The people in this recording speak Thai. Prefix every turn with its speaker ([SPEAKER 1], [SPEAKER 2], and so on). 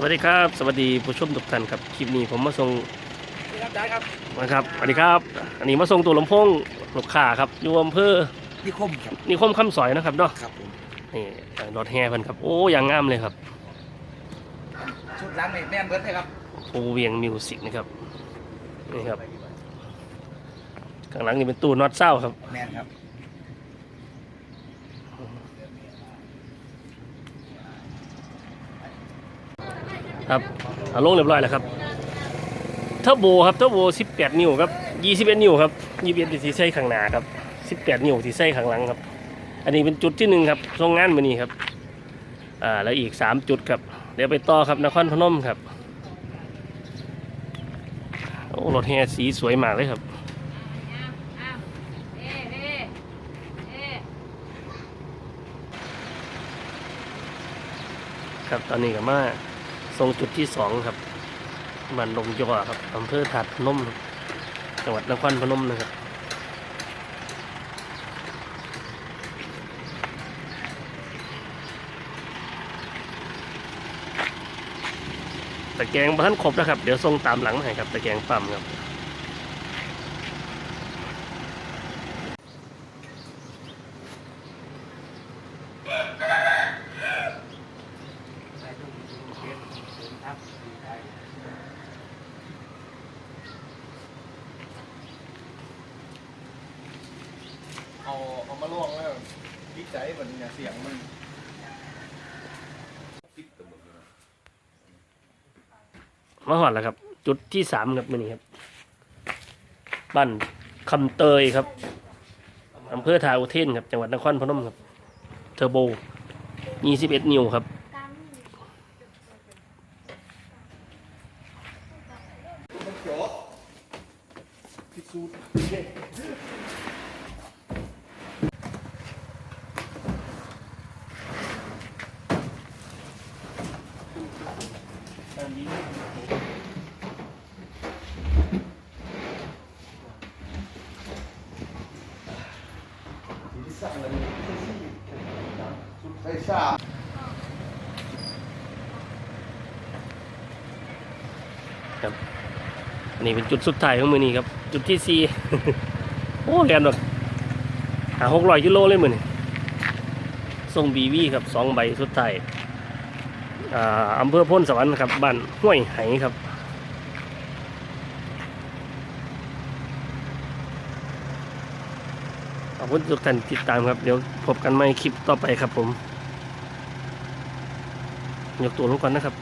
[SPEAKER 1] สวัสดีครับ สวัสดีผู้ชมทุกท่านครับคลิปนี้ผมมาส่ง
[SPEAKER 2] ครับได้ครับ
[SPEAKER 1] นะครับสวัสดีครับ อันนี้มาส่งตัวลำโพงลูกค้าครับอยู่อำเภอ
[SPEAKER 2] นิคมครับ
[SPEAKER 1] นิคมคำสอยนะครับเนาะ
[SPEAKER 2] ครับผม
[SPEAKER 1] นี่รถแห่เพิ่นครับโอ้อย่างงามเลยครับ
[SPEAKER 2] ชุดล้างในแม่นเบิร์ดเลยครับ
[SPEAKER 1] โอเวียงมิวสิกนะครับนี่ครับข้างหลังนี่เป็นตู้น็อตเศร้าครับ
[SPEAKER 2] แม่นครับ
[SPEAKER 1] ครับเอาลงเรียบร้อยแล้วครับเทอร์โบครับเทอร์โบ18 นิ้วครับ21นิ้วครับ21ที่ใส่ข้างหน้าครับ18 นิ้วที่ใส่ข้างหลังครับ อันนี้เป็นจุดที่หนึ่งครับทรงงานมานี่ครับอ่าแล้วอีก 3 จุดครับเดี๋ยวไปต่อครับนครพนมครับโอ้รถแห่สีสวยมากเลยครับครับตอนนี้ก็มา ทรงจุดที่สองครับมันลงยอครับอำเภอถาดพนมจังหวัดนครพนมนะครับตะแกงบ้านครบนะครับ เดี๋ยวทรงตามหลังให้ครับตะแกงปั๊มครับ
[SPEAKER 3] เอาเอามาลวกแล้วดีใจเหมือนเนี่ยเสียงมัน
[SPEAKER 1] มาหอดแล้วครับ จุดที่สามครับมื่อนี้ครับบ้านคำเตยครับอำเภอทาอุเทนครับ จังหวัดนครพนมครับ เทอร์โบ21นิ้วครับ
[SPEAKER 3] มันเจาะ พิสูจน์
[SPEAKER 1] อันนี้เป็นจุดสุดท้ายของมือนี้ครับ จุดที่สี่โอ้แลนแบบหาหกร้อยกิโลเลยมือนี้ส่งบีวีครับสองใบสุดท้ายอ่าอำเภอพ้นสวรรค์ครับบ้านห้วยไหครับขอบคุณทุกท่านติดตามครับ เดี๋ยวพบกันใหม่คลิปต่อไปครับผม ยกตัวลงก่อนนะครับ